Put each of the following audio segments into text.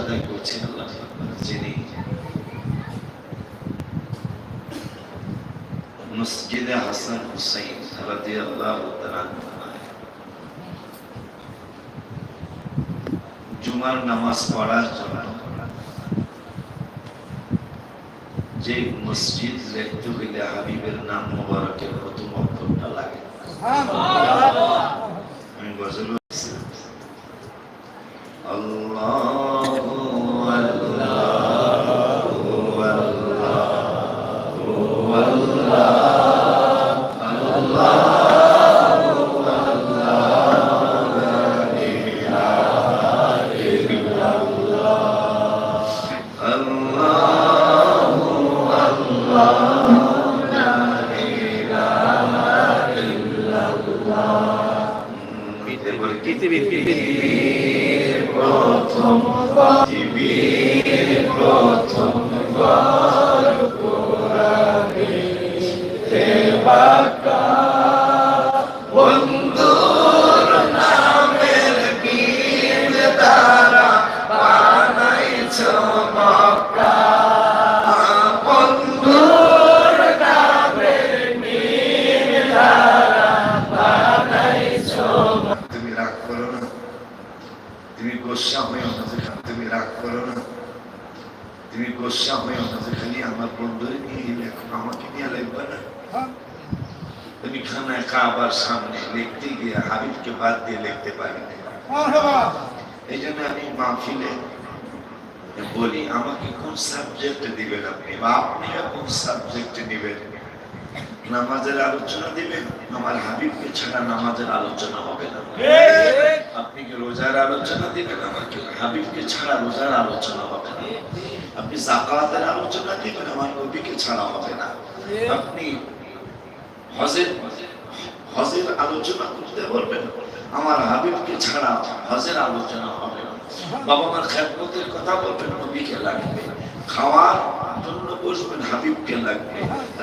আদায় করছেন আল্লাহ যিনি। মসজিদে হাসান হুসাইন রাদিয়াল্লাহু তাআলা জুমার নামাজ পড়ার জন্য যে মসজিদ দেখতে হইলে হাবিবের নাম মোবারকের প্রথম অক্ষরটা লাগে। আমি গজল আল্লাহু পৃথিবীর প্রথম পৃথিবীর প্রথম তুমি গোসা হয়ে আমাদের তুমি রাগ করো না। তুমি গোসা হয়ে আমাদের খালি আমার বন্ধুরে নিয়ে লেখো আমাকে নিয়ে লিখবে না। তুমি খানা কাবার সামনে লিখতে গিয়ে হাবিবকে বাদ দিয়ে লিখতে পারি এই জন্য আমি মাহফিলে বলি, আমাকে কোন সাবজেক্ট দিবেন আপনি? বা আপনি কোন সাবজেক্ট দিবেন? নামাজের আলোচনা দিবেন? আমার হাবিবকে ছাড়া নামাজের আলোচনা হবে না। আপনি কি রোজার আলোচনা দিবেন আমাকে হাবিবকে ছাড়া রোজার আলোচনা হবে না। আপনি জাকাতের আলোচনা দিবেন, আমার নবীকে ছাড়া হবে না। আপনি হজের হজের আলোচনা করতে বলবেন, আমার হাবিবকে ছাড়া হজের আলোচনা হবে না। বাবা মার খেদমতের কথা বলবেন, নবীকে লাগবে। খাওয়ার জন্য বসবেন, হাবিবকে লাগবে।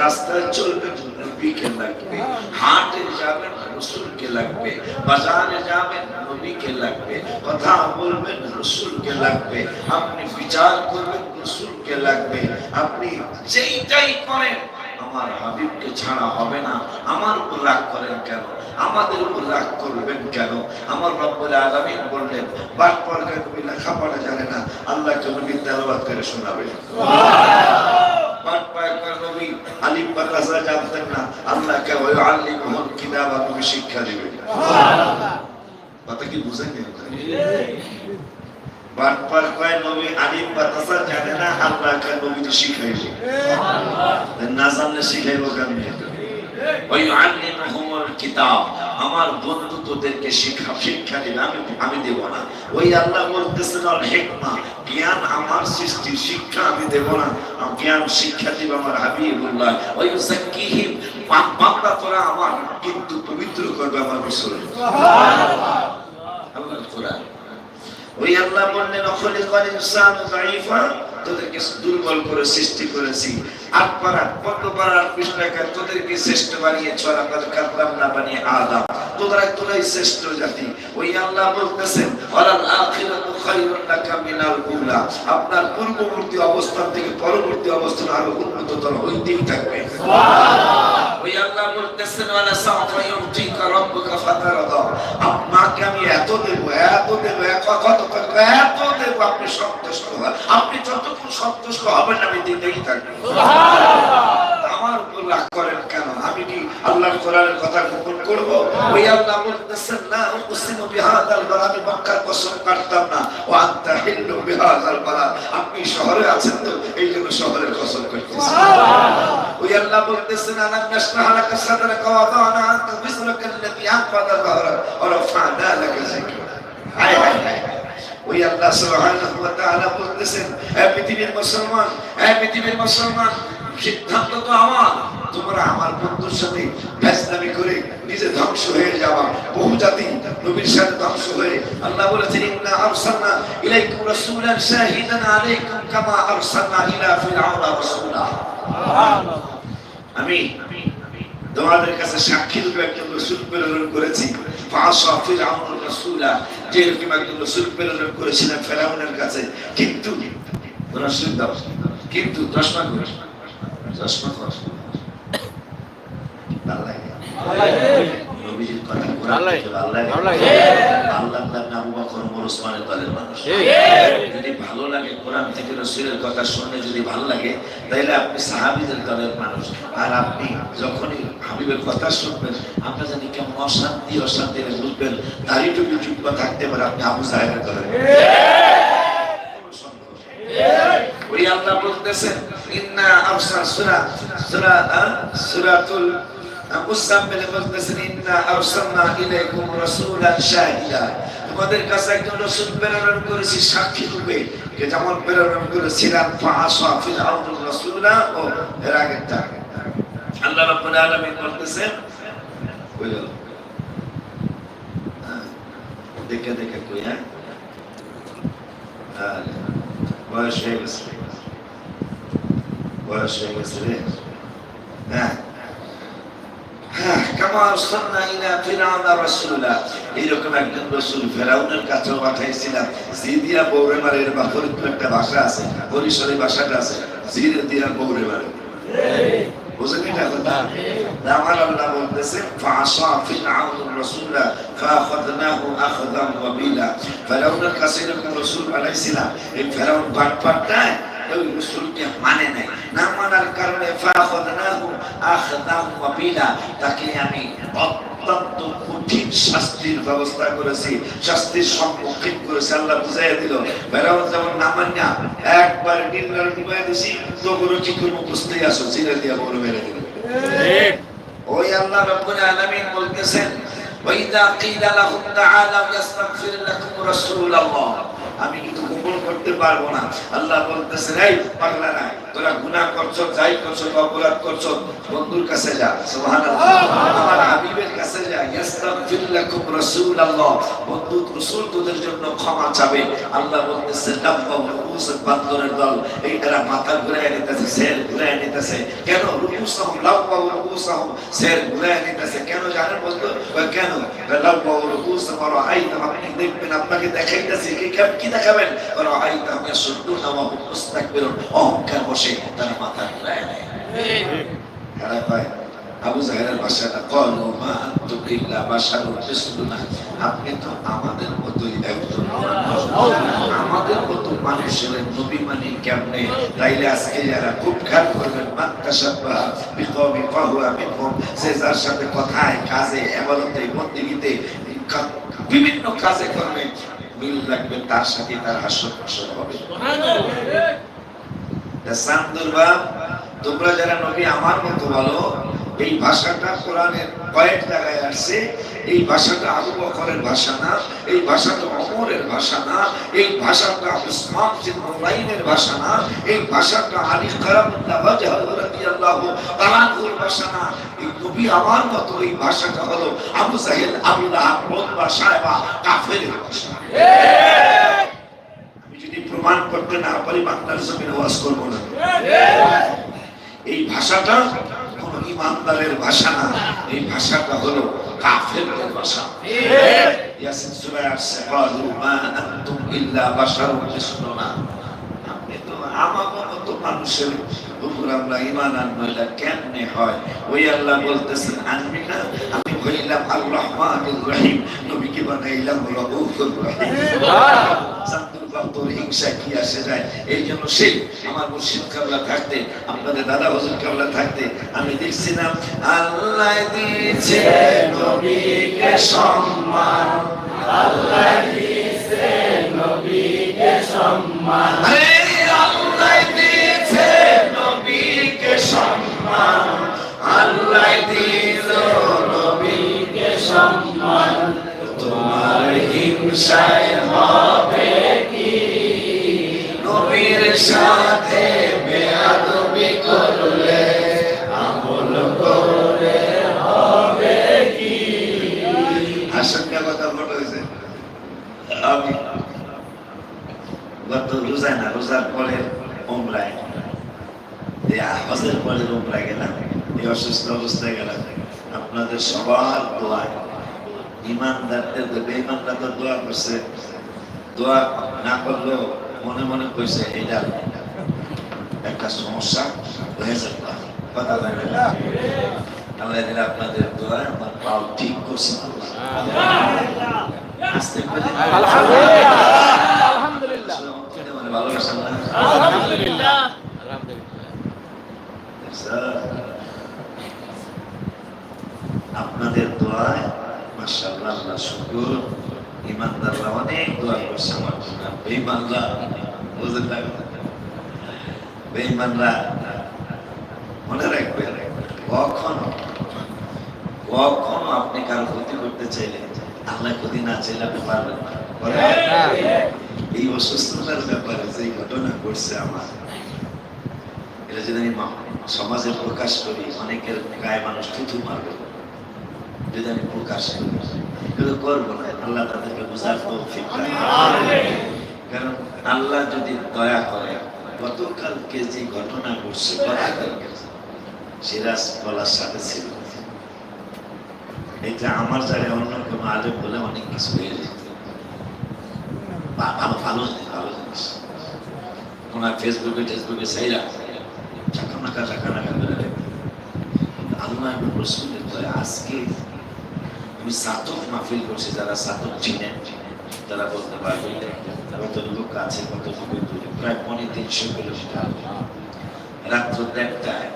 রাস্তায় চলবেন নবীকে লাগবে হাটে যাবেন রসুলকে লাগবে বাজারে যাবেন নবীকে লাগবে কথা বলবেন রসুলকে লাগবে আপনি বিচার করবেন রসুলকে লাগবে আপনি যেইটাই করেন আমার হাবিবকে ছাড়া হবে না আমার উপর রাগ করেন কেন আমাদের উপর রাগ করবেন কেন আমার রব্বুল আলামিন বললেন বাট পড়া কবি লেখাপড়া জানে না আল্লাহকে নবী তেলাওয়াত করে শোনাবে বাট পড়া নবী আলিফ বা কাজা জানতেন না। আল্লাহকে ওই আল্লিমুল কিতাব নবী শিক্ষা দিবেন? কথা কি বুঝেন বাট পড়া কয় নবী আলিফ বা কাজা জানে না আল্লাহকে নবী শিখাইবে। না জানলে শিখাইব কেমনে? ওই আল্লিমুহুমুল কিতাব। আমার বন্ধু তোদেরকে শিক্ষা শিক্ষা দিলে আমি আমি দেব না। ওই আল্লাহ বলতেছেন আল হেকমা জ্ঞান আমার সৃষ্টি শিক্ষা আমি দেব না। জ্ঞান শিক্ষা দিব আমার হাবিবুল্লাহ। ওই জাকিহিম পাক বান্দা তোরা আমার কিন্তু পবিত্র করবে আমার রাসূল। আল্লাহ কোরআন। ওই আল্লাহ বললেন অখলিকাল ইনসানু দাঈফা। তোদেরকে দুর্বল করে সৃষ্টি করেছি। আট পারা, কত পারা কৃষ্ণাকার তোদেরকে শ্রেষ্ঠ বানিয়ে ছড়া কাজ কাতলাম না বানিয়ে আলাম তোরা তোরাই শ্রেষ্ঠ জাতি। ওই আল্লাহ বলতেছেন অলাল আখিরাতু আপনার পূর্ববর্তী অবস্থান থেকে পরবর্তী অবস্থান আরও উন্নততর হইতেই থাকবে। ওই আল্লাহ বলতেছেন ওয়ালা সাফা ইউতিকা রাব্বুকা ফাতারাদা। আপনাকে আমি এত দেব এত দেব কত কত এত দেব আপনি সন্তুষ্ট হবেন আপনি যতক্ষণ সন্তুষ্ট হবেন আমি দিতেই থাকব। করেন কেন? আমি কি আল্লাহর কোরআনের কথা গোপন করব? ওই আল্লাহ বলতেছেন না উকসিমু বিহাদাল বালাদ আমি মক্কার কসম কাটতাম না। ও আনতা হিল্লু বিহাদাল বালাদ আপনি শহরে আছেন তো এই জন্য শহরের কসম করতেছি ওই আল্লাহ বলতেছেন আলাম নাশরাহ লাকা সাদরাকা ওয়া দানা আনকা বিসরাকা আল্লাযী আনকাযা যাহরাক ওয়া রাফা'না লাকা যিকরাক হায় হায় হায় ওই আল্লাহ সুবহানাহু ওয়া তাআলা বলতেছেন হে পৃথিবীর মুসলমান হে পৃথিবীর মুসলমান সিদ্ধান্ত তো আমার। তোমরা আমার বন্ধুর সাথে ফেসলামি করে নিজে ধ্বংস হয়ে যাওয়া বহু জাতি নবীর সাথে ধ্বংস হয়ে আল্লাহ বলেছেন, ইন্না আরসালনা ইলাইকুম রাসূলান শাহিদান আলাইকুম কামা আরসালনা ইলা ফিরআউনা রাসূলা। আমি তোমাদের কাছে সাক্ষী রূপে একজন রসুল প্রেরণ করেছি। রাসূলা। যেরকম একজন রসুল প্রেরণ করেছিলেন ফেরাউনের কাছে। কিন্তু রসুল দাও কিন্তু, দশ ঠিক। যদি ভালো লাগে কোরআন থেকে যদি লাগে আপনি সাহাবিদের মানুষ আর আপনি যখনই হাবিবের কথা শুনবেন আপনার জানি কেমন অশান্তি অশান্তি বুঝবেন তারই টুকু চুপ থাকতে পারে আপনি আবু সাহেবের আল্লাহ বলতেছেন ইন্না আফসা সূরা সূরা আহ, সূরাতুল মুসাম্মিল বলতেছেন ইন্না আরসালনা ইলাইকুম রাসূলান শাহিদা। তোমাদের কাছে একজন রাসূল প্রেরণ করেছি সাক্ষী রূপে। যে যেমন প্রেরণ করেছিলাম ফাআসা ফিরআউন রাসূলা ও এর আগেরটা। আল্লাহ রাব্বুল আলামিন বলতেছেন কই গেল? হ্যাঁ, দেখে দেখে কই হ্যাঁ? হ্যাঁ, বয়স হয়ে গেছে। বয়স হয়ে গেছে রে হ্যাঁ এইরকম একজন রাসূল ফেরাউনের কাছে পাঠাইছিলাম জিদিয়া বৌরে এর বাপরের একটা ভাষা আছে বরিশালী ভাষাটা আছে জিদিয়া বৌরে মারে বুঝেন এটা কথা আমার আল্লাহ বলতেছে ফাসা ফিরআউন রাসূলা ফাআখাযনাহু আখযাম ওয়াবিলা ফেরাউনের কাছে এরকম রাসূল পাঠাইছিলাম এই ফেরাউন বাটপাটটা ওই রসুলকে মানে নাই। না মানার কারণে তাকে আমি অত্যন্ত কঠিন শাস্তির ব্যবস্থা করেছি শাস্তির সম্মুখীন করেছে আল্লাহ বুঝাই দিল যেমন না মান্যা একবার ডিলার ডুবাই দিছি কি করব বুঝতেই আসো চিনে দিয়া বড় মেরে দিল। ওই আল্লাহ রব্বুল আলামিন বলতেছেন ওয়াইদা কিলা লাহুম তাআলা ইয়াস্তাগফির লাকুম রাসূলুল্লাহ। আমি কিন্তু কবুল করতে পারব না। আল্লাহ বলতেছেন এই পাগলারা তোরা গুনাহ করছ, যাই করছ, অপরাধ করছ, বন্ধুর কাছে যা। সুবহানাল্লাহ। আমার হাবিবের কাছে যা। ইয়াস্তাগফির লাকুম রাসূলুল্লাহ। বন্ধু, রাসূল তোদের জন্য ক্ষমা চাবে। আল্লাহ বলতেছে ডাব্বা রুকুসের বান্দরের দল। এই এরা মাথা ঘুরায় নিতেছে সের ঘুরায় নিতেছে। কেন? রুকুসাহুম লাব্বা রুকুসাহুম সের ঘুরায় নিতেছে। কেন জানেন কয়, কেন? লাব্বা রুকুসাহুম আর আইতা আপনি দেখবেন? আপনাকে দেখাইতেছে। কি কেম- কি দেখাবেন? অহংকার বসে? তারা মাথা ঘুরায় নেয়। আপনি তো আমাদের মতোই একজন আমাদের মতো মানুষের নবী মানে কেমনে? তাইলে আজকে যারা খুব খেয়াল করবেন সে যার সাথে কথায়, কাজে এবাদতে বন্দিগিতে বিভিন্ন কাজে করবে। মিল রাখবে তার সাথে তার হাস্য হাস্য হবে। তোমরা যারা নবী, আমার মতো বলো এই ভাষাটা কোরআনের কয়েক জায়গায় আসছে, এই ভাষাটা আবু বকরের ভাষা না, এই ভাষাটা অমরের ভাষা না, এই ভাষাটা উসমান বিন ভাষা না, এই ভাষাটা আলী কারামুল্লাহ ওয়াজহ রাদিয়াল্লাহু তাআলার ভাষা না। এই নবী আমার মতো এই ভাষাটা হলো আবু জাহেল, আবু লাহাব কাফেরের ভাষা। যদি প্রমাণ করতে না পারি করব না। এই ভাষাটা কোন ইমানদারের ভাষা না। এই ভাষাটা হলো কাফেরদের ভাষা। ইয়াসিন মা আনতুম ইল্লা আপনি তো মতো মানুষের উপর আমরা ঈমান আনব এটা কেমনে হয়? ওই আল্লাহ বলতেছেন আনবি না হইলাম আল রহমানুর রহিম। নবীকে বানাইলাম রহিম। চান্দুর বান্দুর হিংসা কি আসে যায়? এই জন্য সেই আমার মুর্শিদ কাবলা থাকতে আপনাদের দাদা হুজুর কাবলা থাকতে আমি দেখছিলাম আল্লাহ দিয়েছে নবীকে সম্মান। আল্লাহ দিয়েছে নবীকে সম্মান। আল্লাহ দিয়েছে নবীকে সম্মান। আল্লাহ নবীকে সম্মান তোমার হিংসায় হবে কি নবীর সাথে বেয়াদবি করলে আমল করে হবে কি আশঙ্কা কথা বড় হয়েছে আমি গত রোজায় না রোজার পরে ওমরায় হজের পরে ওমরায় গেলাম এই অসুস্থ অবস্থায় গেলাম আপনাদের সবার দোয়ায় ইমানদারদের বেঈমানরা তো দোয়া করছে দোয়া না করলেও মনে মনে কইছে এটা একটা সমস্যা হয়ে যাবে কথা লাগে না। আল্লাহ দিলে আপনাদের দোয়া আমার পাও ঠিক করছে আস্তে আলহামদুলিল্লাহ। মানে ভালোবাসা আলহামদুলিল্লাহ স্যার, আপনাদের দোয়ায় মাশাআল্লাহ আল্লাহ শুকুর ইমানদাররা অনেক দোয়া করছে আমার জন্য বুঝতে মনে রাখবেন কখনো কখনো আপনি কারও ক্ষতি করতে চাইলে আল্লাহ ক্ষতি না চাইলে আপনি পারবেন না? এই অসুস্থতার ব্যাপারে যে ঘটনা ঘটছে আমার এটা যদি আমি সমাজে প্রকাশ করি অনেকের গায়ে মানুষ থুথু মারবে আমি প্রকাশ করি এগুলো করব না। আল্লাহ তাদেরকে বোঝার তৌফিক কারণ আল্লাহ যদি দয়া করে, গতকালকে যে ঘটনা ঘটছে, গতকালকে সিরাজ বলার সাথে ছিল। এটা আমার জায়গায় অন্য কোনো আলেম বলে অনেক কিছু হয়ে যেত ভালো ভালো ভালো জিনিস। ওনার ফেসবুকে, টেসবুকে সেইরা চাকানাকা চাকানাকা করে রাখবে আল্লাহ এবং রসুলের আজকে আমি সাতক মাহফিল করছি, যারা সাতক চিনেন, তারা বলতে পারবে লোক আছে, কত লোকের দূরে। প্রায় পনেরো তিনশো কিলোমিটার। রাত্র দেড়টায়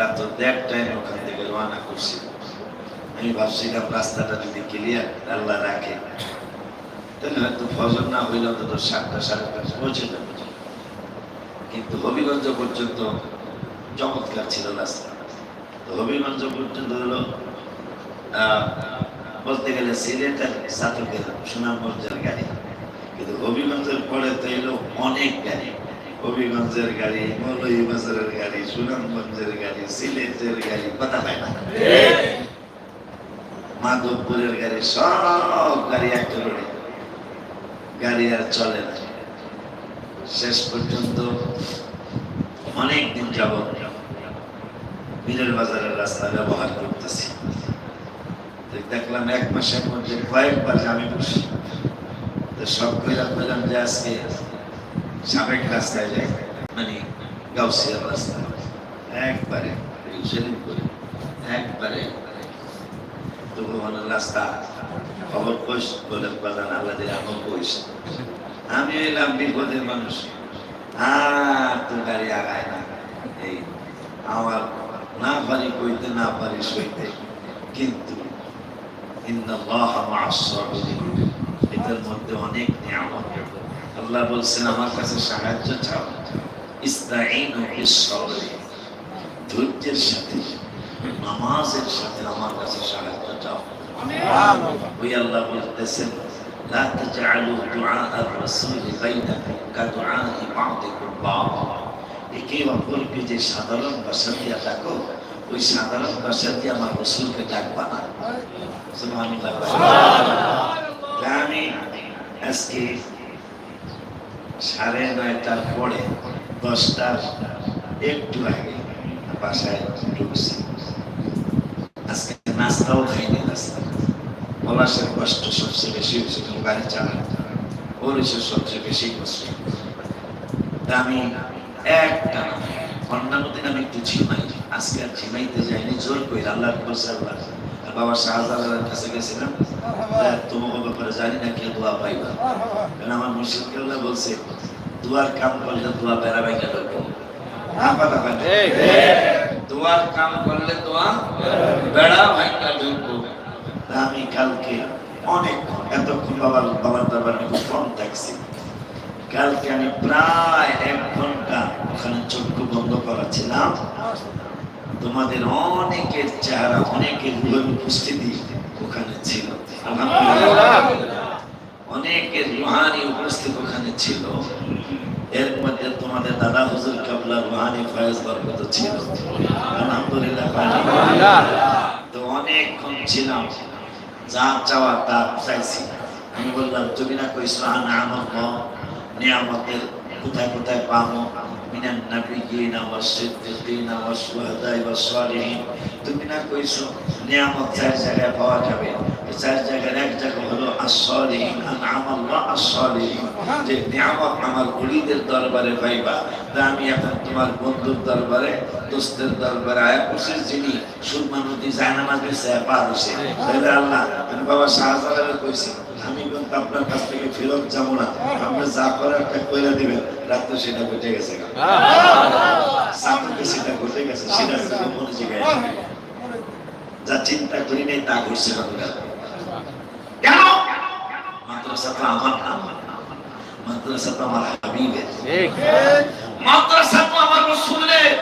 রাত্র দেড়টায় ওখান থেকে রওনা করছি। আমি ভাবছিলাম রাস্তাটা যদি ক্লিয়ার আল্লাহ রাখে। তাহলে হয়তো ফজর না হইলে অন্তত সাতটা, সাড়ে পাঁচটা পৌঁছে কিন্তু হবিগঞ্জ পর্যন্ত চমৎকার ছিল রাস্তা। তো হবিগঞ্জ পর্যন্ত হলো বলতে গেলে সিলেট আর সাতকের সুনামগঞ্জের গাড়ি। কিন্তু হবিগঞ্জের পরে তো এলো অনেক গাড়ি। হবিগঞ্জের গাড়ি, মৌলভীবাজারের গাড়ি, সুনামগঞ্জের গাড়ি, সিলেটের গাড়ি, কথা পায় না। মাধবপুরের গাড়ি, সব গাড়ি একটা রোডে। গাড়ি আর চলে না। শেষ পর্যন্ত অনেক দিন যাব মিরের বাজারের রাস্তা ব্যবহার করতেছি। দেখলাম এক মাসের মধ্যে কয়েকবার জামে বসি। তো সব কইরা কইলাম যে আজকে সাবেক রাস্তায় যাই মানে গাউসিয়ার রাস্তা। একবারে শরীফ করে, একবারে। তবু মানে রাস্তা, খবর কইস, বলে বাজান, আল্লাহ দিলে আমার কইস। আমি এলাম, বিপদের মানুষ। আর তো গাড়ি আগায় না। এই, আমার না পারি কইতে, না পারি সইতে। কিন্তু এটার মধ্যে অনেক নিয়ামত আল্লাহ বলছেন আমার কাছে সাহায্য চাও ইস্তাঈনু বিস সাবরি ধৈর্যের সাথে নামাজের সাথে আমার কাছে সাহায্য চাও ওই আল্লাহ বলতেছেন لا تجعلوا دعاء الرسول بينكم كدعاء بعضكم بعضا একে অপরকে যে সাধারণ ভাষা দিয়ে ডাকো ওই সাধারণ ভাষা দিয়ে আমার রসুলকে ডাকবা না সুবহানাল্লাহ। তা আমি আজকে সাড়ে নয়টার পরে দশটার একটু আগে বাসায় ঢুকছি আজকে নাস্তাও খাইনি রাস্তা পলাশের কষ্ট সবচেয়ে বেশি হয়েছে তুমি গাড়ি চালায় ওর সবচেয়ে বেশি কষ্ট। আমি একটা অন্যান্য দিন আমি একটু ঝিমাই আজকে আর ঝিমাইতে যাইনি, জোর করি আল্লাহ বলছে আল্লাহ আর বাবা শাহজালালের কাছে গেছিলাম। তোমাকে ব্যাপারে জানি না কে দোয়া পাইবা। কারণ আমার মুর্শিদ কেল্লা বলছে দুয়ার কাম করলে দোয়া বেড়া বাইকা ঢুকবো হ্যাঁ? দোয়ার কাম করলে দোয়া বেড়া ভাইকা ঢুকবো তা আমি কালকে অনেক এতক্ষণ বাবার বাবার দরবার আমি খুব কম থাকছি কালকে আমি প্রায় এক ঘণ্টা ওখানে চক্ষু বন্ধ করা ছিলাম তোমাদের অনেকের চেহারা, অনেকের উপস্থিতি ওখানে ছিল। অনেকের রুহানি উপস্থিত ওখানে ছিল। এর মধ্যে তোমাদের দাদা হুজুর কাবলা রুহানি ফয়েজ বরকত ছিল। আলহামদুলিল্লাহ তো অনেকক্ষণ ছিলাম যা চাওয়া তা চাইছি। আমি বললাম, তুমি না কইছো আনা আমার নিয়ামতের কোথায় কোথায় পাবো? মিনান নাবিয়িনা ওয়াস সিদ্দিকিনা ওয়াস শুহাদাই ওয়াস সালিহিন। তুমি না কইছো, নিয়ামত চার জায়গায় পাওয়া যাবে। চার জায়গার এক জায়গা হলো যে নিয়ামত আমার দরবারে পাইবা, তা আমি এখন তোমার বন্ধুর দরবারে, দোস্তের দরবারে আয়া বসে যিনি সুরমা নদী জায়নামাজ বেসে পার হয়েছে তাহলে আল্লাহ আমি বাবা শাহজালালের কইছি আপনার কাছ থেকে ফেরত যাব না। যা করার একটা কইরা দিবেন রাত্রে সেটা ঘটে গেছে সেটা ঘটে গেছে সেটা মনে জায়গায় যা চিন্তা করি নাই তা কেন? মাদ্রাসা আমার না। আমার হাবিবের। মাদ্রাসা তো আমার রসুলের।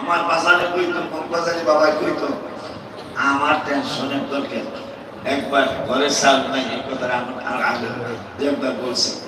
আমার বাজারে কইতো বাজারে বাবা কইতো আমার টেনশনের দরকার। একবার ঘরের সাল নাই এই কথা আমার আর আগে একবার বলছে।